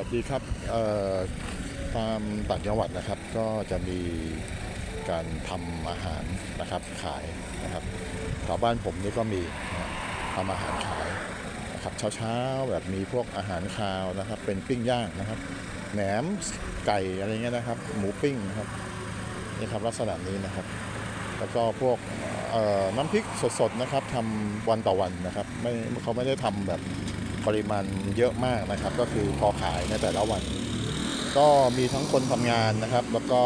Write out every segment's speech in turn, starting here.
วัสดีครับตามต่างจังหวัดนะครับ ก็จะมีการทำอาหารนะครับขายนะครับแถวบ้านผมนี่ก็มีทำอาหารขายนะครับเช้าๆแบบมีพวกอาหารคาวนะครับ เป็นปิ้งย่างนะครับแหนมไก่อะไรเงี้ยนะครับ หมูปิ้งนะครับนี่ครับลักษณะนี้นะครับ แล้วก็พวกน้ำพริกสดๆนะครับทำวันต่อวันนะครับไม่เขาไม่ได้ทำแบบ ปริมาณเยอะมากนะครับ ก็คือพอขายในแต่ละวัน ก็มีทั้งคนทำงานนะครับ แล้วก็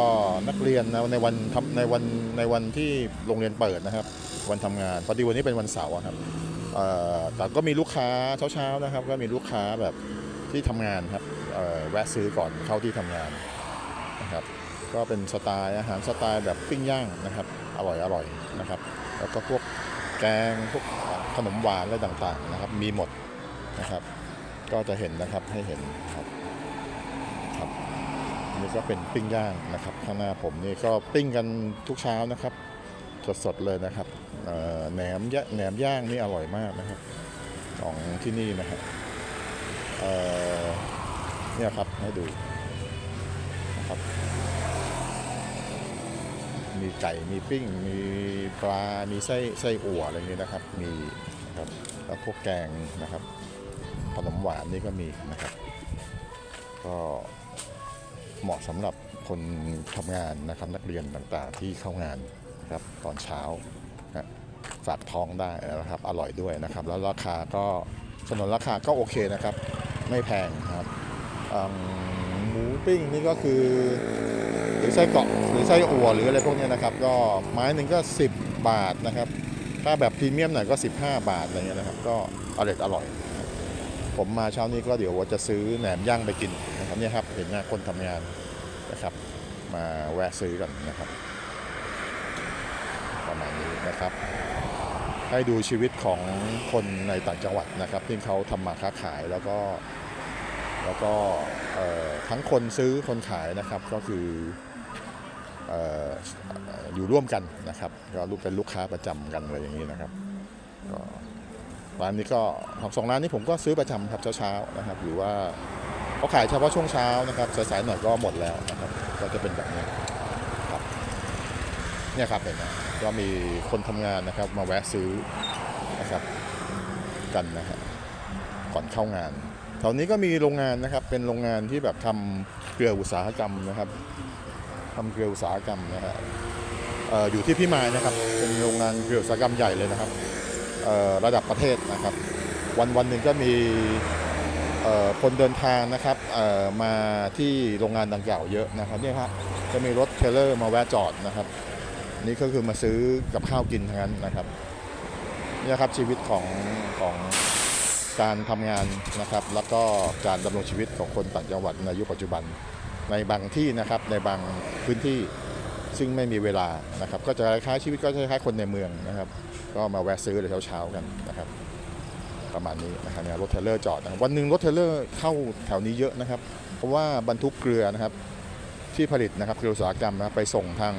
นักเรียนนะในวันทในวันในวันที่โรงเรียนเปิดนะครับ วันทำงานพอดีวันนี้เป็นวันเสาร์ครับแต่ก็มีลูกค้าเช้าๆนะครับ ก็มีลูกค้าแบบที่ทำงานครับแวะซื้อก่อนเข้าที่ทำงานนะครับก็เป็นสไตล์อาหารสไตล์แบบปิ้งย่างนะครับ อร่อยอร่อยนะครับ แล้วก็พวกแกงพวกขนมหวานอะไรต่างๆนะครับ มีหมด นะครับ ก็จะเห็นนะครับให้เห็นครับครับนี่ก็เป็นปิ้งย่างนะครับ ข้างหน้าผมนี่ก็ปิ้งกันทุกเช้านะครับ สดๆเลยนะครับแหนมยะแหนมย่างนี่อร่อยมากนะครับ ของที่นี่นะครับเเนี่ยครับให้ดูนะครับ มีไก่มีปิ้ง มีปลา มีไส้ไส้อั่วอะไรอย่างเงี้นะครับ มีนะครับแล้วพวกแกงนะครับ ขนมหวานนี่ก็มีนะครับ ก็เหมาะสำหรับคนทำงานนะครับนักเรียนต่างๆที่เข้างานนะครับตอนเช้านะฝากท้องได้นะครับ อร่อยด้วยนะครับ แล้วราคาก็สนนราคาก็โอเคนะครับ ไม่แพงครับหมูปิ้งนี่ก็คือหรือไส้เกาะหรือไส้อั่วหรืออะไรพวกนี้นะครับ ก็ไม้หนึ่งก็ 10 บาทนะครับ ถ้าแบบพรีเมียมหน่อยก็ 15 บาทอะไรเงี้ยนะครับ ก็อร่อยอร่อย ผมมาเช้านี้ก็เดี๋ยวว่าจะซื้อแหนมย่างไปกินนะครับเนี่ยครับเห็นหน้าคนทำงานนะครับ มาแวะซื้อกันนะครับ ประมาณนี้นะครับ ให้ดูชีวิตของคนในต่างจังหวัดนะครับ ที่เขาทำมาค้าขายแล้วก็ แล้วก็ทั้งคนซื้อคนขายนะครับก็คืออยู่ร่วมกันนะครับก็ลูกเป็นลูกค้าประจำกันอะไรอย่างนี้นะครับก็ ร้านนี้ก็ของสองร้านนี้ผมก็ซื้อประจำครับเช้าๆนะครับ หรือว่าเขาขายเฉพาะช่วงเช้านะครับสายๆหน่อยก็หมดแล้วนะครับ ก็จะเป็นแบบนี้ครับเนี่ยครับเห็นไหมก็มีคนทำงานนะครับ มาแวะซื้อนะครับกันนะฮะก่อนเข้างานแถวนี้ก็มีโรงงานนะครับ เป็นโรงงานที่แบบทำเกลืออุตสาหกรรมนะครับทำเกลืออุตสาหกรรมนะฮะอออยู่ที่พี่มายนะครับ เป็นโรงงานเกลืออุตสาหกรรมใหญ่เลยนะครับ ระดับประเทศนะครับ วันวันหนึ่งก็มีคนเดินทางนะครับมาที่โรงงานดังกล่าวเยอะนะครับเนี่ยครับจะมีรถเทรลเลอร์มาแวะจอดนะครับ นี่ก็คือมาซื้อกับข้าวกินทั้งนั้นนะครับนี่ครับชีวิตของของการทำงานนะครับ แล้วก็การดำรงชีวิตของคนต่างจังหวัดในยุคปัจจุบันในบางที่นะครับในบางพื้นที่ ซึ่งไม่มีเวลานะครับ ก็จะคล้ายชีวิตก็จะคล้ายคนในเมืองนะครับ ก็มาแวะซื้อในเช้าๆกันนะครับ ประมาณนี้นะครับเนี่ยรถเทเลอร์จอดนะวันหนึ่งรถเทเลอร์เข้าแถวนี้เยอะนะครับ เพราะว่าบรรทุกเกลือนะครับที่ผลิตนะครับเกลืออุตสาหกรรมนะไปส่งทาง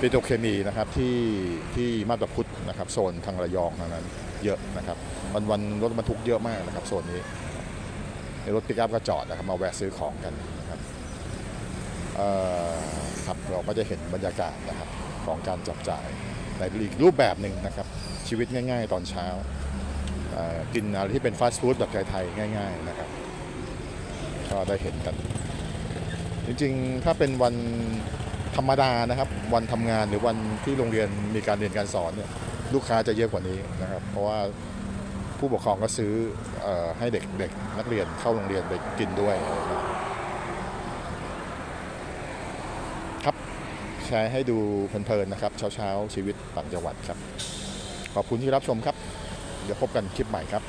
ปิโตรเคมีนะครับที่ที่มาบตาพุทธนะครับโซนทางระยองทางนั้นเยอะนะครับ วันวันรถบรรทุกเยอะมากนะครับโซนนี้รถปิกอัพก็จอดนะครับมาแวะซื้อของกันนะครับ เอ่อครับเราก็จะเห็นบรรยากาศนะครับของการจับจ่ายในอีกรูปแบบหนึ่งนะครับชีวิตง่าย ๆ ตอนเช้ากินอะไรที่เป็นฟาสต์ฟู้ดแบบไทยๆง่าย ๆนะครับก็ได้เห็นกัน จริงๆ ถ้าเป็นวันธรรมดานะครับ วันทำงานหรือวันที่โรงเรียนมีการเรียนการสอนเนี่ยลูกค้าจะเยอะกว่านี้นะครับ เพราะว่าผู้ปกครองก็ซื้ออให้เด็กเด็กนักเรียนเข้าโรงเรียนไปกินด้วยนะครับ แชร์ให้ดูเพลินๆนะครับ เช้าๆ ชีวิตต่างจังหวัดครับ ขอบคุณที่รับชมครับ เดี๋ยวพบกันคลิปใหม่ครับ